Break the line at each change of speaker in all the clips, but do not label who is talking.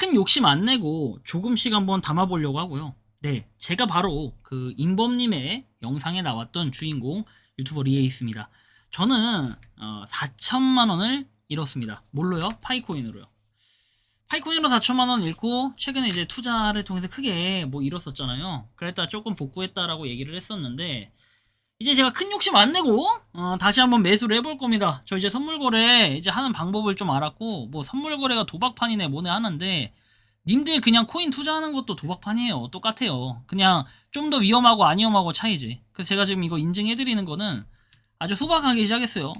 큰 욕심 안 내고 조금씩 한번 담아보려고 하고요. 네, 제가 바로 그 임범님의 영상에 나왔던 주인공 유튜버 리에이스입니다. 저는 어, 4천만 원을 잃었습니다. 뭘로요? 파이코인으로요. 파이코인으로 4천만 원 잃고 최근에 이제 투자를 통해서 크게 뭐 잃었었잖아요. 그랬다 조금 복구했다라고 얘기를 했었는데 이제 제가 큰 욕심 안 내고 어, 다시 한번 매수를 해볼 겁니다. 저 이제 선물 거래 이제 하는 방법을 좀 알았고 뭐 선물 거래가 도박판이네 뭐네 하는데 님들 그냥 코인 투자하는 것도 도박판이에요. 똑같아요. 그냥 좀 더 위험하고 안 위험하고 차이지. 그래서 제가 지금 이거 인증해드리는 거는 아주 소박하게 시작했어요.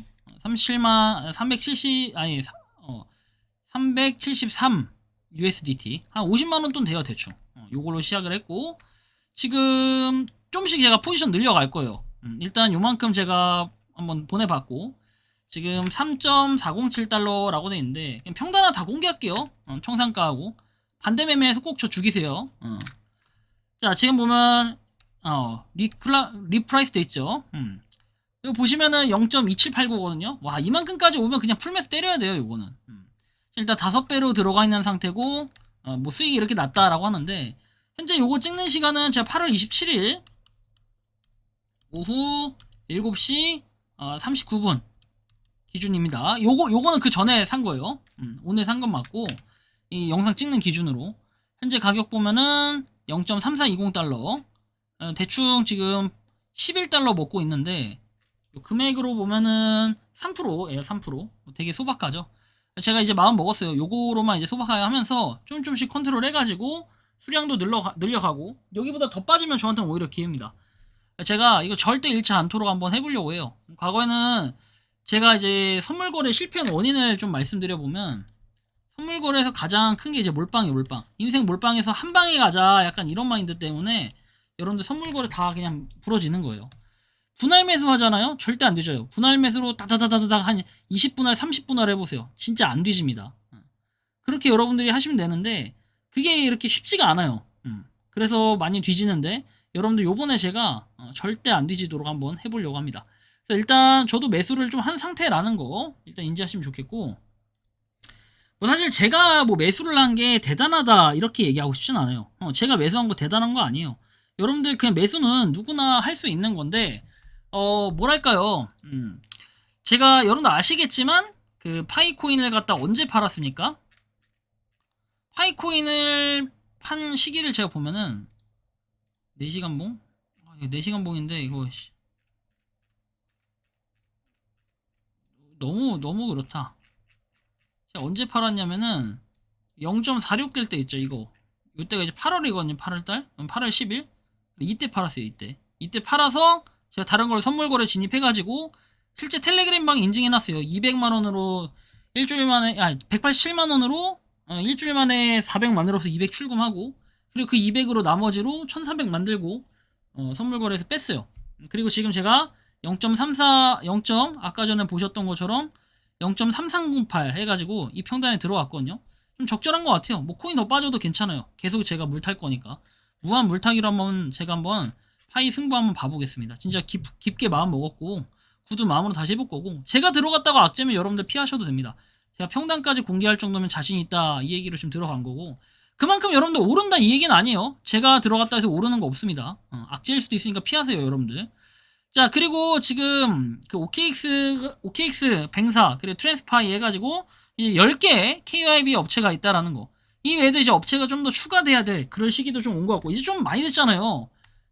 37만 370 아니 사- 어, 373 USDT 한 50만 원 돈 돼요 대충. 어, 요걸로 시작을 했고 지금 좀씩 제가 포지션 늘려갈 거예요. 음, 일단 요만큼 제가 한번 보내봤고 지금 3.407달러라고 돼 있는데 그냥 평단화 다 공개할게요. 어, 청산가하고 반대 매매에서 꼭 저 죽이세요. 어. 자 지금 보면 어, 리플라, 리프라이스 돼 있죠. 음. 이거 보시면은 0.2789거든요. 와 이만큼까지 오면 그냥 풀매수 때려야 돼요. 이거는. 음. 일단 다섯 배로 들어가 있는 상태고 어, 뭐 수익이 이렇게 낮다라고 하는데 현재 요거 찍는 시간은 제가 8월 27일 오후 7시 어, 39분 기준입니다. 요거 요거는 그 전에 산 거예요. 음, 오늘 산 건 맞고 이 영상 찍는 기준으로 현재 가격 보면은 0.3420달러 어, 대충 지금 11달러 먹고 있는데 요 금액으로 보면은 3%예요 3% 되게 소박하죠. 제가 이제 마음 먹었어요. 요거로만 이제 소박하게 하면서 좀 좀씩 컨트롤 해가지고 수량도 늘려가, 늘려가고 여기보다 더 빠지면 저한테는 오히려 기회입니다. 제가 이거 절대 잃지 않도록 한번 해보려고 해요. 과거에는 제가 이제 선물 거래 실패한 원인을 좀 말씀드려 보면 선물 거래에서 가장 큰 게 이제 몰빵이에요, 몰빵. 인생 몰빵에서 한 방에 가자 약간 이런 마인드 때문에 여러분들 선물 거래 다 그냥 부러지는 거예요. 분할 매수 하잖아요? 절대 안 뒤져요. 분할 매수로 다다다다닥 한 20분할, 30분할 해보세요. 진짜 안 뒤집니다. 그렇게 여러분들이 하시면 되는데 그게 이렇게 쉽지가 않아요. 음. 그래서 많이 뒤지는데 여러분들 요번에 제가 어, 절대 안 뒤지도록 한번 해보려고 합니다. 그래서 일단 저도 매수를 좀 한 상태라는 거 일단 인지하시면 좋겠고 뭐 사실 제가 뭐 매수를 한 게 대단하다 이렇게 얘기하고 싶진 않아요. 어, 제가 매수한 거 대단한 거 아니에요. 여러분들 그냥 매수는 누구나 할 수 있는 건데 어 뭐랄까요? 음, 제가 여러분들 아시겠지만 그 파이코인을 갖다 언제 팔았습니까? 파이코인을 판 시기를 제가 보면은 4시간 봉? 아, 이거 4시간 봉인데 이거 씨. 너무 너무 그렇다. 제가 언제 팔았냐면은 0.46될 때 있죠 이거. 이때가 이제 8월이거든요 8월달. 8월 10일. 이때 팔았어요 이때. 이때 팔아서 제가 다른 걸 선물 거래 진입해가지고 실제 텔레그램 방 인증해놨어요. 200만 원으로 일주일 만에 아 187만 원으로 어, 일주일 만에 400 만들어서 200 출금하고 그리고 그 200으로 나머지로 1400 만들고 어, 선물 거래에서 뺐어요. 그리고 지금 제가 0.34 0. 아까 전에 보셨던 것처럼 0.3308 해가지고 이 평단에 들어왔거든요. 좀 적절한 것 같아요. 뭐 코인 더 빠져도 괜찮아요. 계속 제가 물 탈 거니까 무한 물타기로 한번 제가 한번 파이 승부 한번 봐보겠습니다. 진짜 깊, 깊게 마음 먹었고 구두 마음으로 다시 해볼 거고 제가 들어갔다가 악재면 여러분들 피하셔도 됩니다. 제가 평단까지 공개할 정도면 자신 있다 이 얘기로 지금 들어간 거고 그만큼 여러분들 오른다 이 얘기는 아니에요. 제가 들어갔다 해서 오르는 거 없습니다. 어, 악재일 수도 있으니까 피하세요 여러분들. 자 그리고 지금 그 OKX OKX 뱅사 그리고 트랜스파이 해가지고 이제 10개 KYB 업체가 있다라는 거. 이 외에도 이제 업체가 좀 더 추가돼야 될 그럴 시기도 좀 온 것 같고 이제 좀 많이 됐잖아요.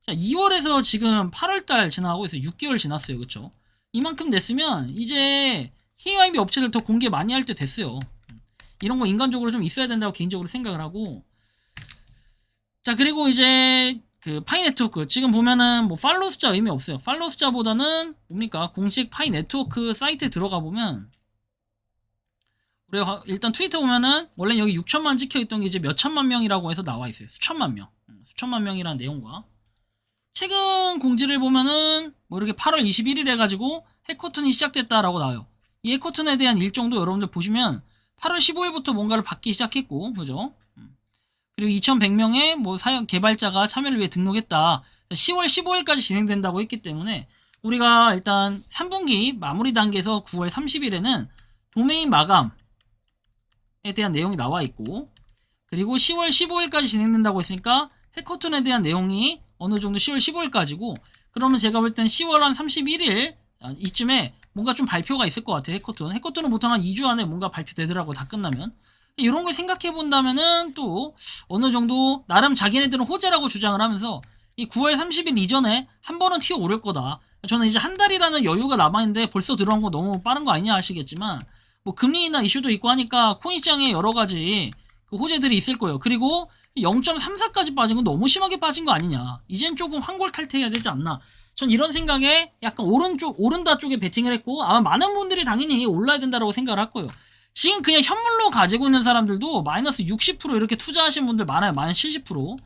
자 2월에서 지금 8월달 지나가고 있어요. 6개월 지났어요, 그렇죠? 이만큼 됐으면 이제 KYB 업체들 더 공개 많이 할 때 됐어요. 이런 거 인간적으로 좀 있어야 된다고 개인적으로 생각을 하고 자 그리고 이제 그 파이 네트워크 지금 보면은 뭐 팔로우 숫자 의미 없어요. 팔로우 숫자보다는 뭡니까 공식 파이 네트워크 사이트에 들어가 보면 우리가 일단 트위터 보면은 원래 여기 6천만 찍혀 있던 게 이제 몇 천만 명이라고 해서 나와 있어요. 수천만 명. 음, 수천만 명이라는 내용과 최근 공지를 보면은 뭐 이렇게 8월 21일 해가지고 해커톤이 시작됐다라고 나와요. 이 해커톤에 대한 일정도 여러분들 보시면 8월 15일부터 뭔가를 받기 시작했고, 그죠? 음. 그리고 2,100명의 뭐 사용 개발자가 참여를 위해 등록했다. 10월 15일까지 진행된다고 했기 때문에 우리가 일단 3분기 마무리 단계에서 9월 30일에는 도메인 마감에 대한 내용이 나와 있고 그리고 10월 15일까지 진행된다고 했으니까 해커톤에 대한 내용이 어느 정도 10월 15일까지고 그러면 제가 볼 땐 10월 한 31일 아, 이쯤에 뭔가 좀 발표가 있을 것 같아요 해커톤 해커톤은 보통 한 2주 안에 뭔가 발표되더라고 다 끝나면 이런 걸 생각해 본다면은 또 어느 정도 나름 자기네들은 호재라고 주장을 하면서 이 9월 30일 이전에 한 번은 튀어 오를 거다. 저는 이제 한 달이라는 여유가 남아 있는데 벌써 들어온 거 너무 빠른 거 아니냐 하시겠지만 뭐 금리나 이슈도 있고 하니까 코인 시장에 여러 가지 그 호재들이 있을 거예요. 그리고 0.34까지 빠진 건 너무 심하게 빠진 거 아니냐. 이젠 조금 환골 탈퇴해야 되지 않나. 전 이런 생각에 약간 오른쪽 오른다 쪽에 베팅을 했고 아마 많은 분들이 당연히 올라야 된다라고 생각을 할 거예요. 지금 그냥 현물로 가지고 있는 사람들도 마이너스 60% 이렇게 투자하신 분들 많아요. 마이너스 70%.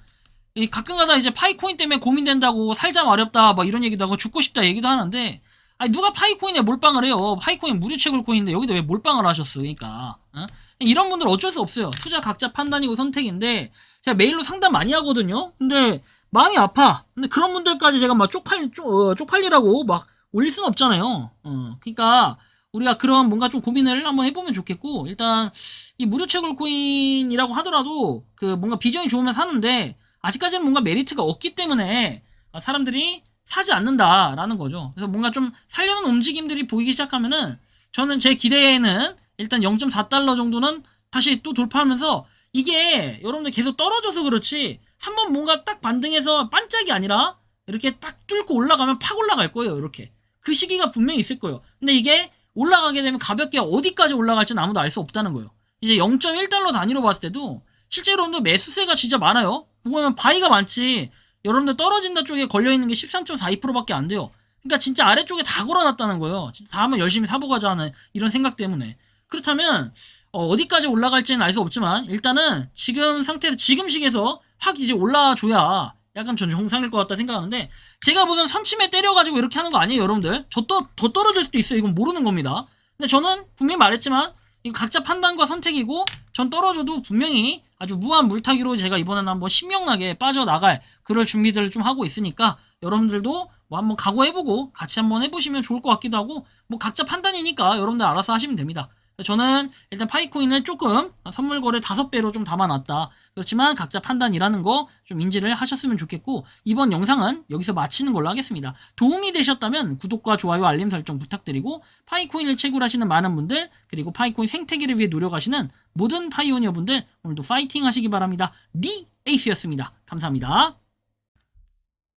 이 가끔가다 이제 파이코인 때문에 고민된다고 살자 어렵다 막 이런 얘기도 하고 죽고 싶다 얘기도 하는데 아니 누가 파이코인에 몰빵을 해요 파이코인 무료 채굴 코인인데 여기다 왜 몰빵을 하셨어 그러니까 어? 이런 분들 어쩔 수 없어요 투자 각자 판단이고 선택인데 제가 메일로 상담 많이 하거든요 근데 마음이 아파 근데 그런 분들까지 제가 막 쪽팔 쪽, 어, 쪽팔리라고 막 올릴 수는 없잖아요 어 그러니까 우리가 그런 뭔가 좀 고민을 한번 해보면 좋겠고 일단 이 무료 채굴 코인이라고 하더라도 그 뭔가 비전이 좋으면 사는데 아직까지는 뭔가 메리트가 없기 때문에 사람들이 사지 않는다라는 거죠. 그래서 뭔가 좀 살려는 움직임들이 보이기 시작하면은 저는 제 기대에는 일단 0.4달러 정도는 다시 또 돌파하면서 이게 여러분들 계속 떨어져서 그렇지 한번 뭔가 딱 반등해서 반짝이 아니라 이렇게 딱 뚫고 올라가면 팍 올라갈 거예요. 이렇게 그 시기가 분명히 있을 거예요. 근데 이게 올라가게 되면 가볍게 어디까지 올라갈지는 아무도 알 수 없다는 거예요. 이제 0.1달러 단위로 봤을 때도 실제로 근데 매수세가 진짜 많아요. 보면 바이가 많지. 여러분들 떨어진다 쪽에 걸려있는 게 13.42%밖에 안 돼요. 그러니까 진짜 아래쪽에 다 걸어놨다는 거예요. 다 한번 열심히 사보가자 하는 이런 생각 때문에. 그렇다면 어, 디까지 올라갈지는 알 수 없지만 일단은 지금 상태에서 지금 시기에서 확 이제 올라줘야 약간 전 정상일 것 같다 생각하는데 제가 무슨 선침에 때려가지고 이렇게 하는 거 아니에요 여러분들? 저또더 떨어질 수도 있어요. 이건 모르는 겁니다. 근데 저는 분명히 말했지만 이거 각자 판단과 선택이고 전 떨어져도 분명히 아주 무한 물타기로 제가 이번에는 한번 신명나게 빠져나갈 그럴 준비들을 좀 하고 있으니까 여러분들도 뭐 한번 각오해보고 같이 한번 해보시면 좋을 것 같기도 하고 뭐 각자 판단이니까 여러분들 알아서 하시면 됩니다. 저는 일단 파이코인을 조금 선물 거래 다섯 배로 좀 담아놨다. 그렇지만 각자 판단이라는 거 좀 인지를 하셨으면 좋겠고 이번 영상은 여기서 마치는 걸로 하겠습니다. 도움이 되셨다면 구독과 좋아요 알림 설정 부탁드리고 파이코인을 채굴하시는 많은 분들 그리고 파이코인 생태계를 위해 노력하시는 모든 파이오니어 분들 오늘도 파이팅 하시기 바랍니다. 리 에이스였습니다. 감사합니다.